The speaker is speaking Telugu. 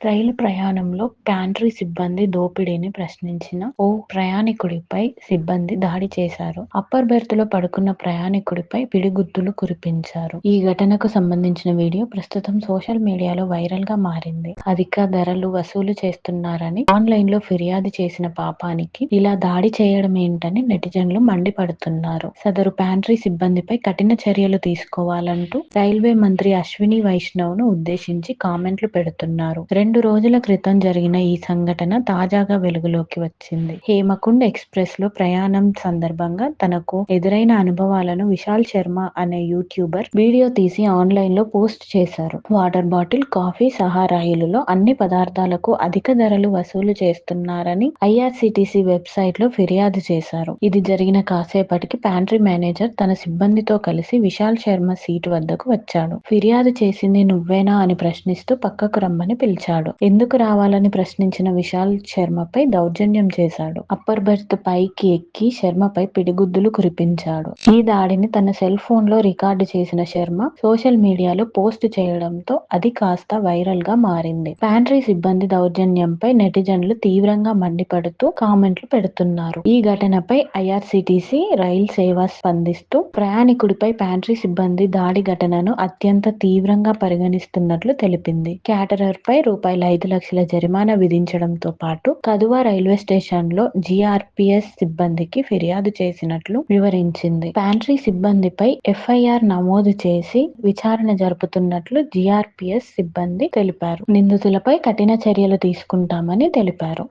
రైలు ప్రయాణంలో ప్యాంట్రీ సిబ్బంది దోపిడీని ప్రశ్నించిన ఓ ప్రయాణికుడిపై సిబ్బంది దాడి చేశారు. అప్పర్ బెర్తులో పడుకున్న ప్రయాణికుడిపై పిడిగుద్దులు కురిపించారు. ఈ ఘటనకు సంబంధించిన వీడియో ప్రస్తుతం సోషల్ మీడియాలో వైరల్గా మారింది. అధిక ధరలు వసూలు చేస్తున్నారని ఆన్లైన్లో ఫిర్యాదు చేసిన పాపానికి ఇలా దాడి చేయడం ఏంటని నెటిజన్లు మండిపడుతున్నారు. సదరు ప్యాంట్రీ సిబ్బందిపై కఠిన చర్యలు తీసుకోవాలంటూ రైల్వే మంత్రి అశ్విని వైష్ణవ్ను ఉద్దేశించి కామెంట్లు పెడుతున్నారు. రెండు రోజుల క్రితం జరిగిన ఈ సంఘటన తాజాగా వెలుగులోకి వచ్చింది. హేమకుండ్ ఎక్స్ప్రెస్లో ప్రయాణం సందర్భంగా తనకు ఎదురైన అనుభవాలను విశాల్ శర్మ అనే యూట్యూబర్ వీడియో తీసి ఆన్లైన్లో పోస్ట్ చేశారు. వాటర్ బాటిల్, కాఫీ సహా రైలులో అన్ని పదార్థాలకు అధిక ధరలు వసూలు చేస్తున్నారని ఐఆర్సీటీసీ వెబ్సైట్లో ఫిర్యాదు చేశారు. ఇది జరిగిన కాసేపటికి ప్యాంట్రీ మేనేజర్ తన సిబ్బందితో కలిసి విశాల్ శర్మ సీటు వద్దకు వచ్చాడు. ఫిర్యాదు చేసింది నువ్వేనా అని ప్రశ్నిస్తూ పక్కకు రమ్మని పిలిచాడు. ఎందుకు రావాలని ప్రశ్నించిన విశాల్ శర్మపై దౌర్జన్యం చేశాడు. అప్పర్ బెర్త్ పైకి ఎక్కి శర్మపై పిడిగుద్దులు కురిపించాడు. ఈ దాడిని తన సెల్ ఫోన్లో రికార్డు చేసిన శర్మ సోషల్ మీడియాలో పోస్ట్ చేయడంతో అది కాస్త వైరల్గా మారింది. ప్యాంట్రీ సిబ్బంది దౌర్జన్యంపై నెటిజన్లు తీవ్రంగా మండిపడుతూ కామెంట్లు పెడుతున్నారు. ఈ ఘటనపై ఐఆర్సిటీసీ రైల్ సేవ స్పందిస్తూ ప్రయాణికుడిపై ప్యాంట్రీ సిబ్బంది దాడి ఘటనను అత్యంత తీవ్రంగా పరిగణిస్తున్నట్లు తెలిపింది. క్యాటరర్ పై రూపాయి రూపాయల ఐదు లక్షల జరిమానా విధించడంతో పాటు కదువా రైల్వే స్టేషన్లో జీఆర్పీఎస్ సిబ్బందికి ఫిర్యాదు చేసినట్లు వివరించింది. ప్యాంట్రీ సిబ్బందిపై ఎఫ్ఐఆర్ నమోదు చేసి విచారణ జరుపుతున్నట్లు జీఆర్పీఎస్ సిబ్బంది తెలిపారు. నిందితులపై కఠిన చర్యలు తీసుకుంటామని తెలిపారు.